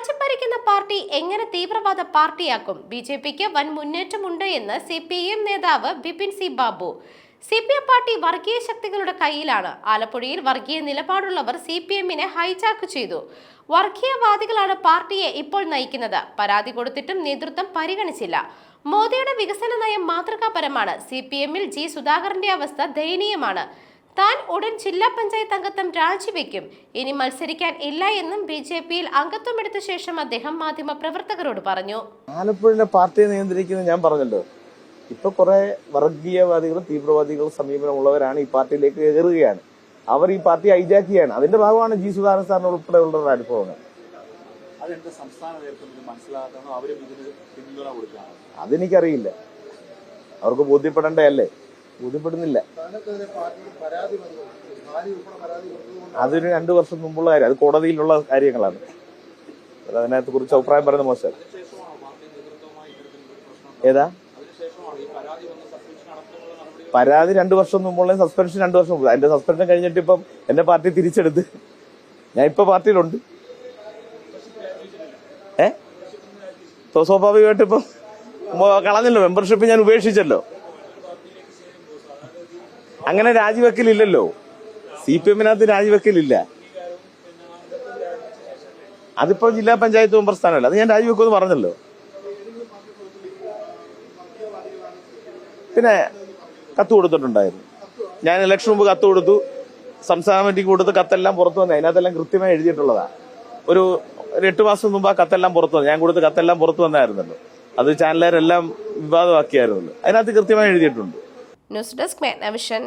രാജ്യം ഭരിക്കുന്ന പാർട്ടി എങ്ങനെ തീവ്രവാദ പാർട്ടിയാക്കും? ബി ജെ പിക്ക് വൻ മുന്നേറ്റമുണ്ട് എന്ന് സി പി എം നേതാവ് Bipin C Babu. C P M party വർഗീയ ശക്തികളുടെ കയ്യിലാണ്. ആലപ്പുഴയിൽ വർഗീയ നിലപാടുള്ളവർ സി പി എമ്മിനെ ഹൈജാക്ക് ചെയ്തു. വർഗീയവാദികളാണ് പാർട്ടിയെ ഇപ്പോൾ നയിക്കുന്നത്. പരാതി കൊടുത്തിട്ടും നേതൃത്വം പരിഗണിച്ചില്ല. മോദിയുടെ വികസന നയം മാതൃകാപരമാണ്. സി പി എമ്മിൽ ജി സുധാകരന്റെ അവസ്ഥ ദയനീയമാണ്. താൻ ഉടൻ ജില്ലാ പഞ്ചായത്ത് അംഗത്വം രാജിവെക്കും. ഇനി മത്സരിക്കാൻ ഇല്ല എന്നും ബി ജെ പിയിൽ അംഗത്വം എടുത്ത ശേഷം അദ്ദേഹം മാധ്യമ പ്രവർത്തകരോട് പറഞ്ഞു. ആലപ്പുഴയിലെ പാർട്ടിയെ നിയന്ത്രിക്കുന്നത് ഞാൻ പറഞ്ഞല്ലോ. ഇപ്പൊ കുറെ വർഗീയവാദികളും തീവ്രവാദികളും സമീപനമുള്ളവരാണ് ഈ പാർട്ടിയിലേക്ക് കയറുകയാണ്. അവർ ഈ പാർട്ടി ഹൈജാക്ക് ചെയ്യാണ് അതിന്റെ ഭാഗമാണ് ജി സുധാകരൻ സാറിന് ഉൾപ്പെടെയുള്ള അനുഭവങ്ങൾ. അതെനിക്കറിയില്ല. അവർക്ക് ബോധ്യപ്പെടേണ്ടതല്ലേ? ബോധ്യപ്പെടുന്നില്ല. അതൊരു രണ്ടു വർഷം മുമ്പുള്ള കാര്യം. അത് കോടതിയിലുള്ള കാര്യങ്ങളാണ്. അത് അതിനകത്ത് കുറിച്ച് അഭിപ്രായം പറയുന്ന മോശം. ഏതാ? പരാതി രണ്ടു വർഷം മുമ്പുള്ള സസ്പെൻഷൻ രണ്ടു വർഷം മുമ്പ്. അതിന്റെ സസ്പെൻഷൻ കഴിഞ്ഞിട്ട് ഇപ്പം എന്റെ പാർട്ടി തിരിച്ചെടുത്ത്. ഞാൻ ഇപ്പൊ പാർട്ടിയിലുണ്ട്. ഏ? സ്വാഭാവികമായിട്ട് ഇപ്പം കളഞ്ഞല്ലോ. മെമ്പർഷിപ്പ് ഞാൻ ഉപേക്ഷിച്ചല്ലോ. അങ്ങനെ രാജിവെക്കലില്ലല്ലോ. C P എമ്മിനകത്ത് രാജിവെക്കലില്ല. അതിപ്പോ ജില്ലാ പഞ്ചായത്ത് മെമ്പർ സ്ഥാനമല്ല. അത് ഞാൻ രാജിവെക്കുമെന്ന് പറഞ്ഞല്ലോ. പിന്നെ കത്ത് കൊടുത്തിട്ടുണ്ടായിരുന്നു. ഞാൻ ഇലക്ഷൻ മുമ്പ് കത്ത് കൊടുത്തു. സംസ്ഥാന കമ്മിറ്റിക്ക് കൊടുത്ത് കത്തെല്ലാം പുറത്തു വന്നു. അതിനകത്തെല്ലാം കൃത്യമായി എഴുതിയിട്ടുള്ളതാ. ഒരു ഒരു എട്ട് മാസം മുമ്പ് ആ കത്തെല്ലാം പുറത്തു വന്നു. ഞാൻ കൊടുത്ത കത്തെല്ലാം പുറത്തു വന്നായിരുന്നല്ലോ. അത് ചാനലുകാരെല്ലാം വിവാദമാക്കിയായിരുന്നല്ലോ. അതിനകത്ത് കൃത്യമായി എഴുതിയിട്ടുണ്ട്. News desk മേഘ്നവിഷൻ